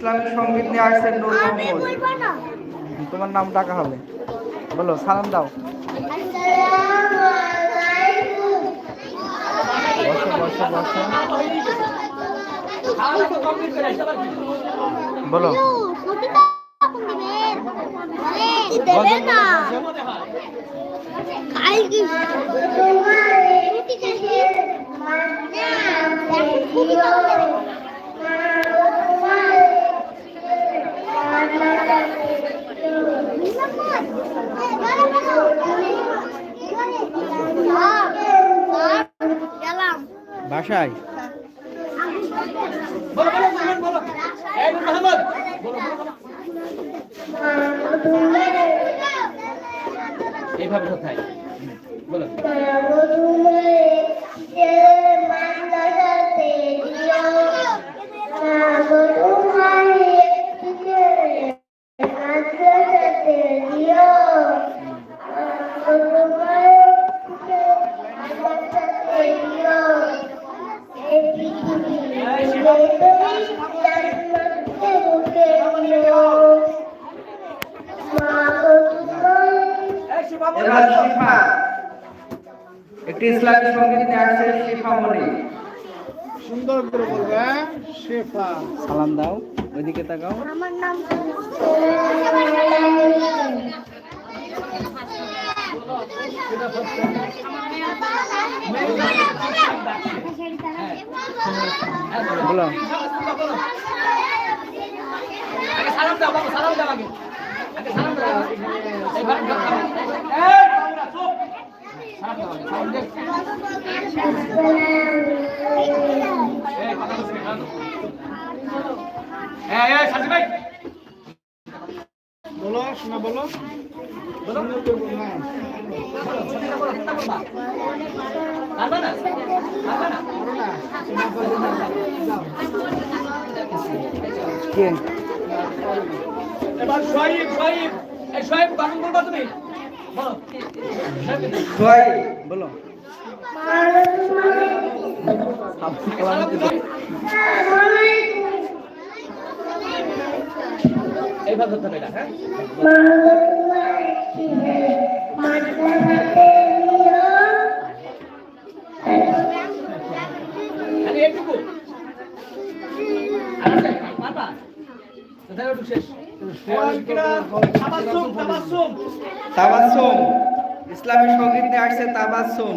Islamic সংগীত নিয়ে আসছেন নূর মোহাম্মদ। তোমার নাম ডাকা হবে। বলো সালাম দাও। বসো বসো বসো বলো কালকে তোমার ছুটি কালকে না ছুটি গেলাম বাসায়। এইভাবে কোথায়? বলো। এবার শিফা একটি ইসলামিক সংগীত আসছে শিফা মনি। সুন্দর করে বলবে হ্যাঁ? শেফা। সালাম দাও ওইদিকে তাকাও। আমার নাম বলো। বলো শোনা বলো। কে? এবার শোয়েব শোয়েব। এই শোয়েব বারণ বলবা তুমি? বলো। সোহাই বলো। সালাম এইভাবে ধরতে হবে হ্যাঁ? এটুকু পারবা কোথায় শেষ? সংগীত নিয়ে আসছে তাবাসসুম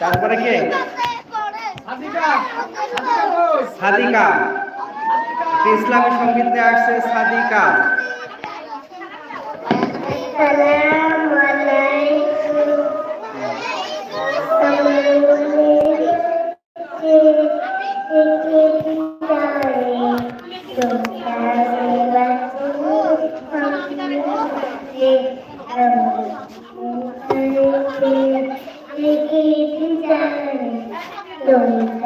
তারপরে কে? সাদিকা। সাদিকা। কই সাদিকা একটি ইসলামিক সংগীত নিয়ে আসছে সাদিকা। কথা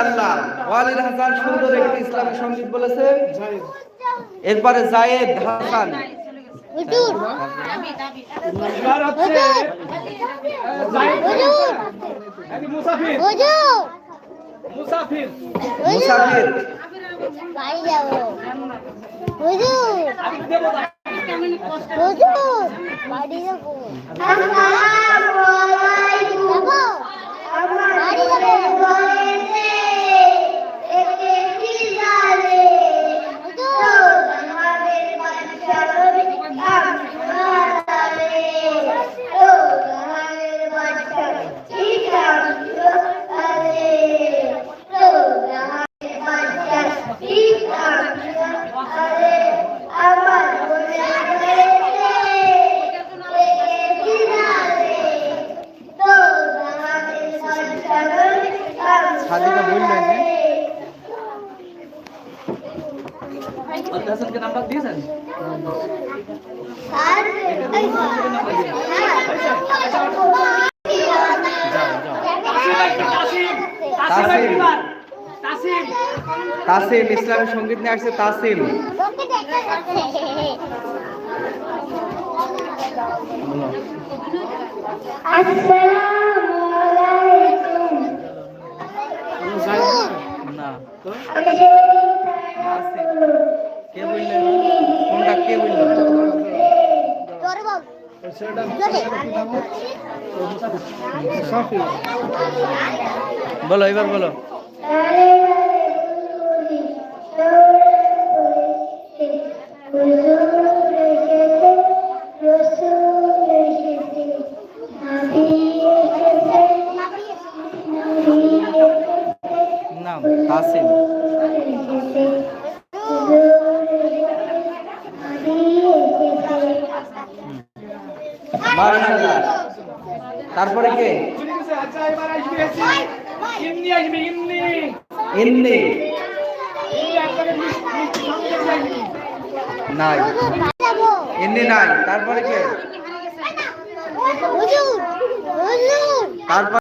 আল্লাহ ওয়ালিদ হাসান সুন্দর একটি ইসলামী সংগীত বলেছে। এরপরে জায়েদ হাসান। মুসাফির। মুসাফির। বাড়ি যাব। বাড়ি যাব। বাড়ি যাব। হাসানকে নাম্বার দিয়েছেন তাসিম ইসলামী সংগীত নিয়ে আসছে তাসিম। না কে বললে? কোনটা কে বললে? জোরে। বল বলো এবার বলো। তারপরে কে? এমনি নাই। নাই। তারপরে কে? তারপরে